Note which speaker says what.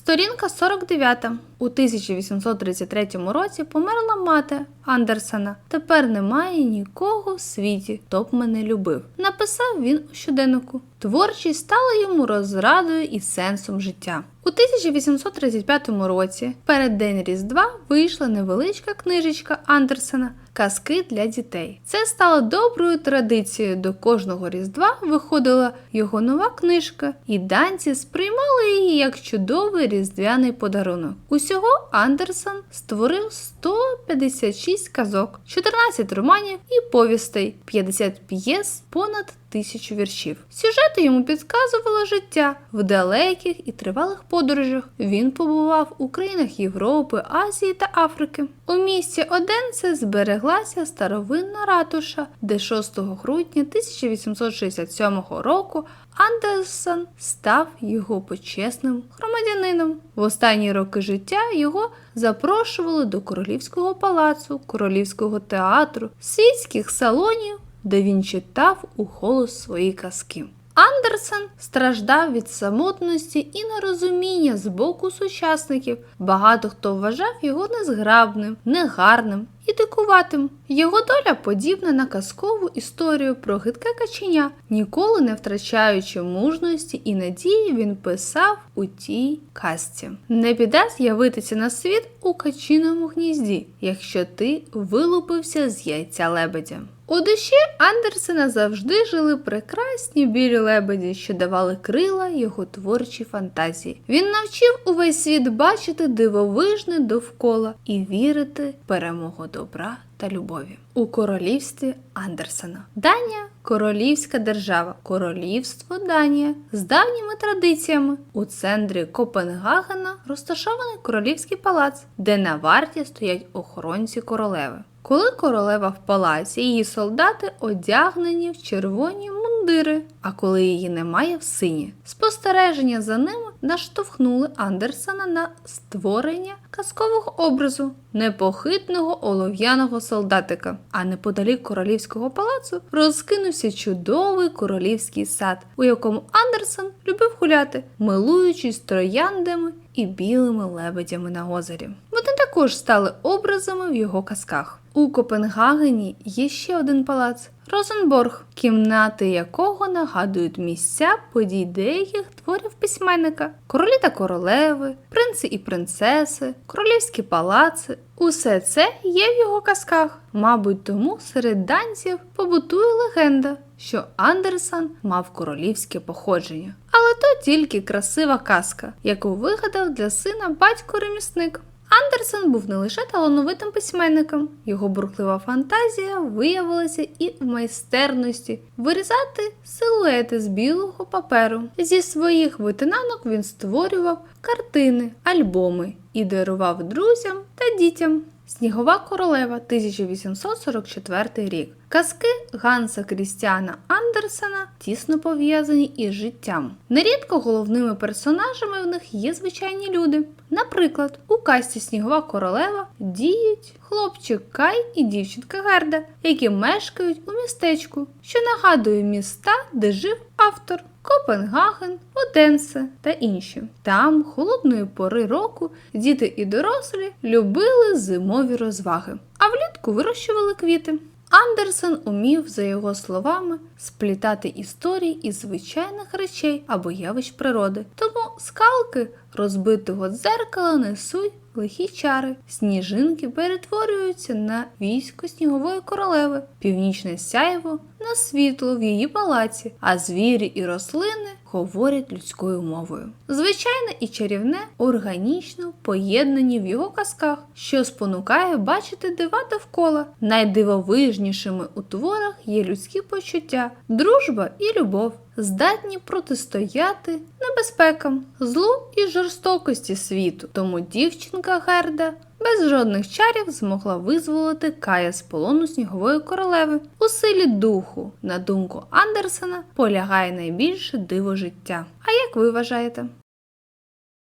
Speaker 1: Сторінка 49. У 1833 році померла мати Андерсена. Тепер немає нікого в світі, хто б мене любив. Написав він у щоденнику. Творчість стала йому розрадою і сенсом життя. У 1835 році, перед День Різдва, вийшла невеличка книжечка Андерсена Казки для дітей. Це стало доброю традицією. До кожного Різдва виходила його нова книжка, і данці сприймали її як чудовий різдвяний подарунок. Усього Андерсон створив 156 казок, 14 романів і повістей, 50 п'єс, понад тисячу віршів. Сюжети йому підказувало життя в далеких і тривалих подорожах. Він побував у країнах Європи, Азії та Африки. У місті Оденце збереглася старовинна ратуша, де 6 грудня 1867 року Андерсон став його почесним громадянином. В останні роки життя його запрошували до королівського палацу, королівського театру, світських салонів, де він читав у голос свої казки. Андерсен страждав від самотності і нерозуміння з боку сучасників. Багато хто вважав його незграбним, негарним і дикуватим. Його доля подібна на казкову історію про гидке каченя. Ніколи не втрачаючи мужності і надії, він писав у тій казці. Не біда з'явитися на світ у качиному гнізді, якщо ти вилупився з яйця лебедя. У душі Андерсена завжди жили прекрасні білі лебеді, що давали крила його творчій фантазії. Він навчив увесь світ бачити дивовижне довкола і вірити в перемогу добра та любові. У королівстві Андерсена. Данія королівська держава, королівство Данія з давніми традиціями. У центрі Копенгагена розташований королівський палац, де на варті стоять охоронці королеви. Коли королева в палаці, її солдати одягнені в червоні мундири, а коли її немає в сині. Спостереження за ними наштовхнули Андерсена на створення казкового образу непохитного олов'яного солдатика. А неподалік королівського палацу розкинувся чудовий королівський сад, у якому Андерсен любив гуляти, милуючись трояндами і білими лебедями на озері. Вони також стали образами в його казках. У Копенгагені є ще один палац Розенборг, кімнати якого нагадують місця подій деяких творів письменника, королі та королеви, принци і принцеси, королівські палаци. Усе це є в його казках. Мабуть, тому серед данців побутує легенда, що Андерсон мав королівське походження. Але то тільки красива казка, яку вигадав для сина батько-ремісник. Андерсен був не лише талановитим письменником, його бурхлива фантазія виявилася і в майстерності вирізати силуети з білого паперу. Зі своїх витинанок він створював картини, альбоми і дарував друзям та дітям. Снігова королева 1844 рік. Казки Ганса Крістіана Андерсена тісно пов'язані із життям. Нерідко головними персонажами в них є звичайні люди. Наприклад, у казці Снігова королева діють хлопчик Кай і дівчинка Герда, які мешкають у містечку, що нагадує міста, де жив автор. Копенгаген, Оденсе та інші. Там, холодної пори року, діти і дорослі любили зимові розваги, а влітку вирощували квіти. Андерсен умів, за його словами, сплітати історії із звичайних речей або явищ природи. Тому скалки розбитого дзеркала несуть лихі чари. Сніжинки перетворюються на військо снігової королеви, північне сяйво на світло в її палаці, а звірі і рослини говорять людською мовою. Звичайне і чарівне органічно поєднані в його казках, що спонукає бачити дива довкола. Найдивовижнішими у творах є людські почуття, дружба і любов. Здатні протистояти небезпекам, злу і жорстокості світу. Тому дівчинка Герда без жодних чарів змогла визволити Кая з полону снігової королеви. У силі духу, на думку Андерсена, полягає найбільше диво життя. А як ви вважаєте?